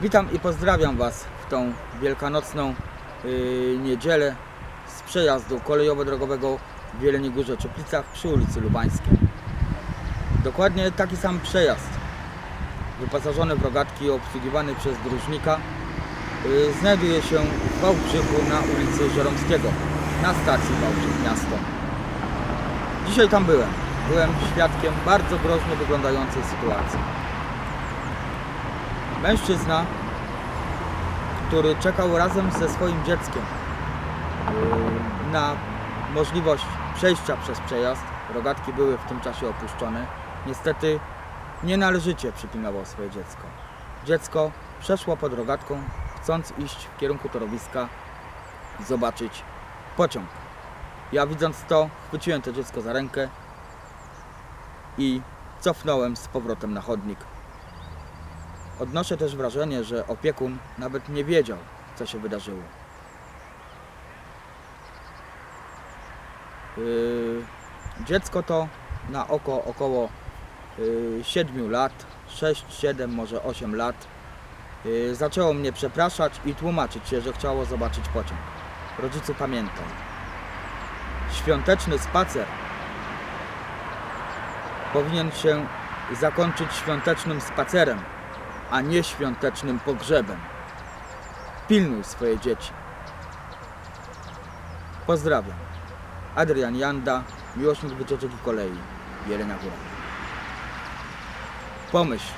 Witam i pozdrawiam Was w tą wielkanocną yy, niedzielę z przejazdu kolejowo-drogowego w Jeleniej Górze Czeplicach przy ulicy Lubańskiej. Dokładnie taki sam przejazd, wyposażony w rogatki, obsługiwany przez dróżnika, yy, znajduje się w Wałbrzychu na ulicy Żeromskiego, na stacji Wałbrzych Miasto. Dzisiaj tam byłem. Byłem świadkiem bardzo groźnie wyglądającej sytuacji. Mężczyzna, który czekał razem ze swoim dzieckiem na możliwość przejścia przez przejazd. Rogatki były w tym czasie opuszczone. Niestety nienależycie przypilnował swoje dziecko. Dziecko przeszło pod rogatką, chcąc iść w kierunku torowiska i zobaczyć pociąg. Ja widząc to, chwyciłem to dziecko za rękę i cofnąłem z powrotem na chodnik. Odnoszę też wrażenie, że opiekun nawet nie wiedział, co się wydarzyło. Yy, dziecko to na oko około yy, 7 lat, 6, 7, może 8 lat. Yy, zaczęło mnie przepraszać i tłumaczyć się, że chciało zobaczyć pociąg. Rodzicu pamiętaj. Świąteczny spacer powinien się zakończyć świątecznym spacerem, a nie świątecznym pogrzebem. Pilnuj swoje dzieci. Pozdrawiam. Adrian Janda, miłośnik wycieczek i kolei. Jelenia Góra. Pomyśl,